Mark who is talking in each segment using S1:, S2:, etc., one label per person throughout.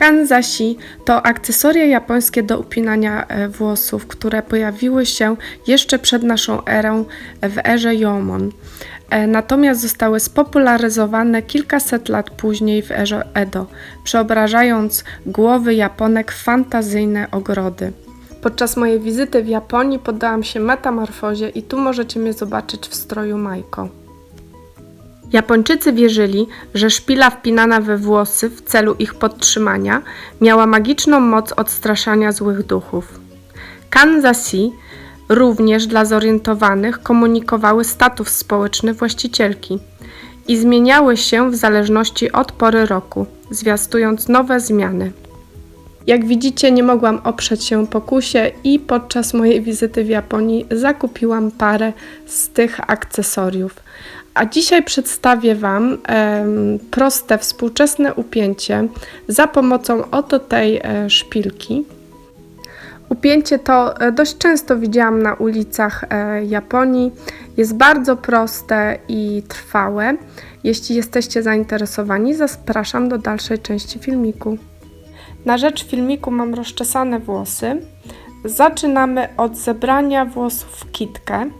S1: Kanzashi to akcesoria japońskie do upinania e, włosów, które pojawiły się jeszcze przed naszą erą w erze Jomon. E, Natomiast zostały spopularyzowane kilkaset lat później w erze Edo, przeobrażając głowy Japonek w fantazyjne ogrody. Podczas mojej wizyty w Japonii poddałam się metamorfozie i tu możecie mnie zobaczyć w stroju Majko. Japończycy wierzyli, że szpila wpinana we włosy w celu ich podtrzymania miała magiczną moc odstraszania złych duchów. Kanzasi również dla zorientowanych komunikowały status społeczny właścicielki i zmieniały się w zależności od pory roku, zwiastując nowe zmiany. Jak widzicie, nie mogłam oprzeć się pokusie i podczas mojej wizyty w Japonii zakupiłam parę z tych akcesoriów. A dzisiaj przedstawię Wam proste, współczesne upięcie za pomocą oto tej e, szpilki. Upięcie to e, dość często widziałam na ulicach e, Japonii. Jest bardzo proste i trwałe. Jeśli jesteście zainteresowani, zapraszam do dalszej części filmiku. Na rzecz filmiku mam rozczesane włosy. Zaczynamy od zebrania włosów w kitkę.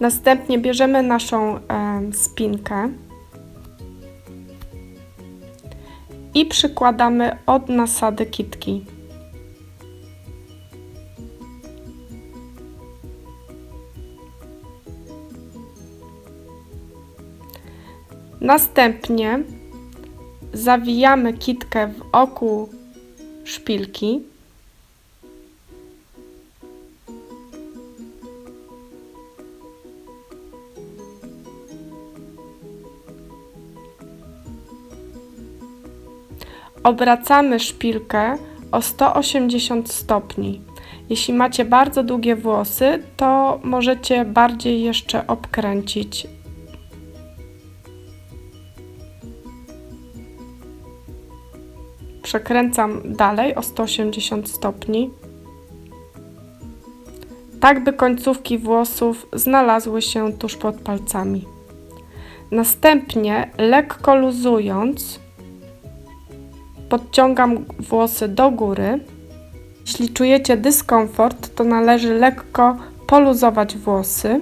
S1: Następnie bierzemy naszą spinkę i przykładamy od nasady kitki. Następnie zawijamy kitkę wokół szpilki. Obracamy szpilkę o 180 stopni. Jeśli macie bardzo długie włosy, to możecie bardziej jeszcze obkręcić przekręcam dalej o 180 stopni, tak by końcówki włosów znalazły się tuż pod palcami. Następnie, lekko luzując, podciągam włosy do góry. Jeśli czujecie dyskomfort, to należy lekko poluzować włosy.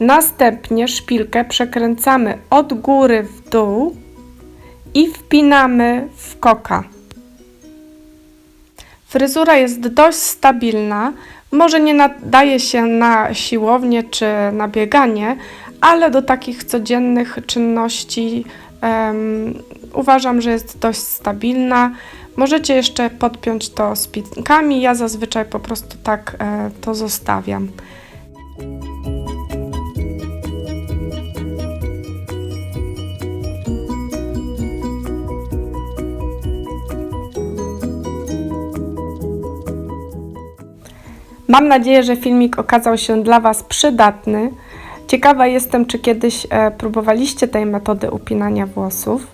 S1: Następnie szpilkę przekręcamy od góry w dół i wpinamy w koka. Fryzura jest dość stabilna, może nie nadaje się na siłownię czy na bieganie, ale do takich codziennych czynności em, uważam, że jest dość stabilna. Możecie jeszcze podpiąć to spinkami, ja zazwyczaj po prostu tak e, to zostawiam. Mam nadzieję, że filmik okazał się dla Was przydatny. Ciekawa jestem, czy kiedyś e, próbowaliście tej metody upinania włosów.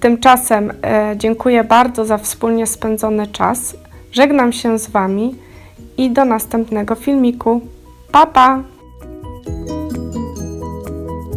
S1: Tymczasem e, dziękuję bardzo za wspólnie spędzony czas. Żegnam się z Wami i do następnego filmiku. Pa pa!